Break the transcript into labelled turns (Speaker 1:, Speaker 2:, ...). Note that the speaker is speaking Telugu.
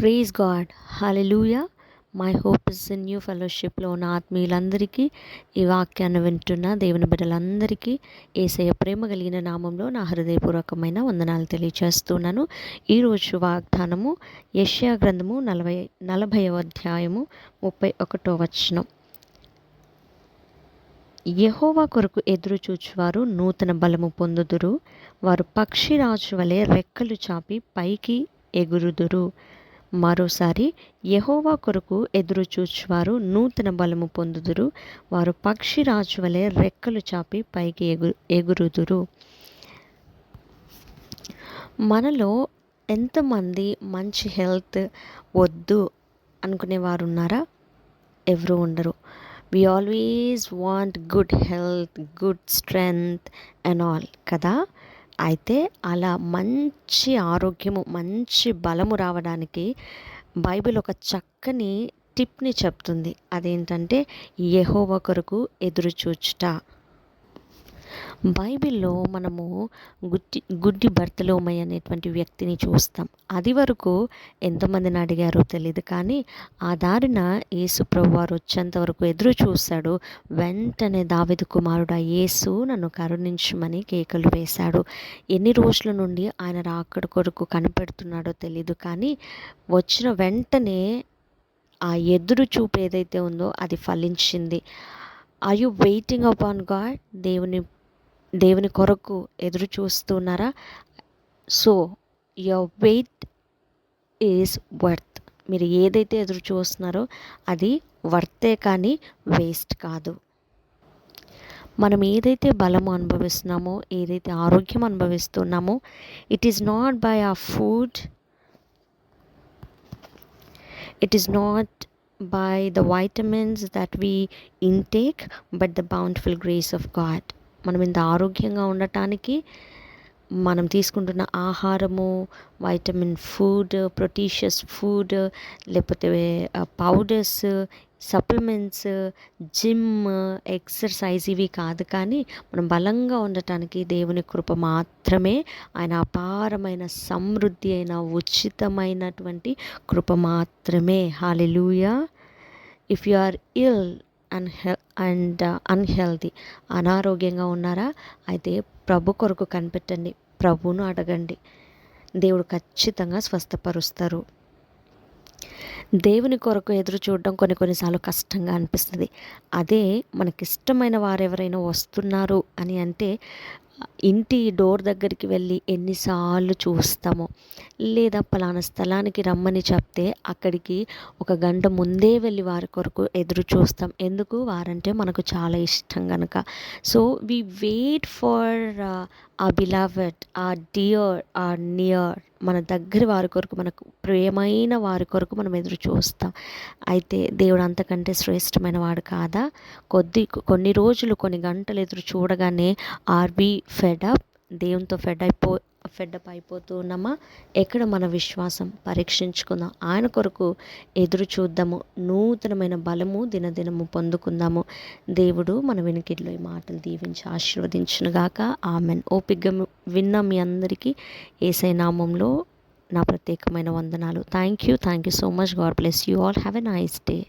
Speaker 1: Praise God. Hallelujah my hope is in new ఫెలోషిప్లో ఉన్న ఆత్మీయులందరికీ ఈ వాక్యాన్ని వింటున్న దేవుని బిడ్డలందరికీ ఏసయ ప్రేమ కలిగిన నామంలో నా హృదయపూర్వకమైన వందనాలు తెలియచేస్తున్నాను. ఈరోజు వాగ్దానము యష్యా గ్రంథము నలభై నలభైవ అధ్యాయము ముప్పై ఒకటో వచనం. యహోవా కొరకు ఎదురు చూచువారు నూతన బలము పొందుదురు. వారు పక్షిరాజు వలె రెక్కలు చాపి పైకి ఎగురుదురు. మరోసారి యహోవా కొరకు ఎదురుచూచువారు నూతన బలము పొందుదురు. వారు పక్షిరాజు వలె రెక్కలు చాపి పైకి ఎగు ఎగురుదురు. మనలో ఎంతమంది మంచి హెల్త్ వద్దు అనుకునేవారు ఉన్నారా? ఎవరు ఉండరు. We always want good health good strength and all కదా? అయితే అలా మంచి ఆరోగ్యము మంచి బలము రావడానికి బైబిల్ ఒక చక్కని టిప్ని చెప్తుంది. అదేంటంటే యహో కొరకు ఎదురు చూచుట బైబిల్లో మనము గుడ్డి గుడ్డి భర్తలోమై అనేటువంటి వ్యక్తిని చూస్తాం. అది వరకు ఎంతమందిని అడిగారో తెలియదు కానీ ఆ దారిన యేసుప్రభు వారు వచ్చేంత వరకు ఎదురు చూశాడు. వెంటనే దావిదు కుమారుడు యేసు నన్ను కరుణించమని కేకలు వేశాడు. ఎన్ని రోజుల నుండి ఆయన రాకడ కొరకు కనిపెడుతున్నాడో తెలియదు కానీ వచ్చిన వెంటనే ఆ ఎదురు చూపు ఏదైతే ఉందో అది ఫలించింది. I you waiting upon God దేవుని దేవుని కొరకు ఎదురు చూస్తున్నారా? So your wait is worth మీరు ఏదైతే ఎదురు చూస్తున్నారో అది వర్తే కానీ వేస్ట్ కాదు. మనం ఏదైతే బలము అనుభవిస్తున్నామో ఏదైతే ఆరోగ్యం అనుభవిస్తున్నామో it is not by a food it is not by the vitamins that we intake but the bountiful grace of God మనం ఇంత ఆరోగ్యంగా ఉండటానికి మనం తీసుకుంటున్న ఆహారము వైటమిన్ ఫుడ్ ప్రొటీషియస్ ఫుడ్ లేకపోతే పౌడర్స్ సప్లిమెంట్స్ జిమ్ ఎక్సర్సైజ్ ఇవి కాదు కానీ మనం బలంగా ఉండటానికి దేవుని కృప మాత్రమే ఆయన అపారమైన సమృద్ధి అయిన ఉచితమైనటువంటి కృప మాత్రమే. Hallelujah if you are ill అన్హె and unhealthy. అనారోగ్యంగా ఉన్నారా? అయితే ప్రభు కొరకు కనిపెట్టండి. ప్రభును అడగండి. దేవుడు ఖచ్చితంగా స్వస్థపరుస్తారు. దేవుని కొరకు ఎదురు చూడడం కొన్ని కొన్నిసార్లు కష్టంగా అనిపిస్తుంది. అదే మనకిష్టమైన వారు ఎవరైనా వస్తున్నారు అని అంటే ఇంటి డోర్ దగ్గరికి వెళ్ళి ఎన్నిసార్లు చూస్తామో. లేదా పలానా స్థలానికి రమ్మని చెప్తే అక్కడికి ఒక గంట ముందే వెళ్ళి వారి కొరకు ఎదురు చూస్తాం. ఎందుకు? వారంటే మనకు చాలా ఇష్టం కనుక సో వి వెయిట్ ఫర్ ఆ బిలావెట్ ఆ డియర్ ఆ నియర్ మన దగ్గర వారి కొరకు మనకు ప్రేమైన వారి కొరకు మనం ఎదురు చూస్తాం. అయితే దేవుడు అంతకంటే శ్రేష్టమైన వాడు కాదా? కొద్ది కొన్ని రోజులు కొన్ని గంటలు ఎదురు చూడగానే ఆర్ వి ఫెడప్ దేవునితో ఫెడ్ అయిపో ఫెడప్ అయిపోతూ ఉన్నామా? ఎక్కడ మన విశ్వాసం? పరీక్షించుకుందాం. ఆయన కొరకు ఎదురు చూద్దాము. నూతనమైన బలము దినదినము పొందుకుందాము. దేవుడు మన వెనుకిడిలో ఈ మాటలు దీవించి ఆశీర్వదించునుగాక ఆమెన్. ఓపిగ్గా విన్న మీ అందరికీ ఏసై నామంలో నా ప్రత్యేకమైన వందనాలు. Thank you thank you so much God bless you all have a nice day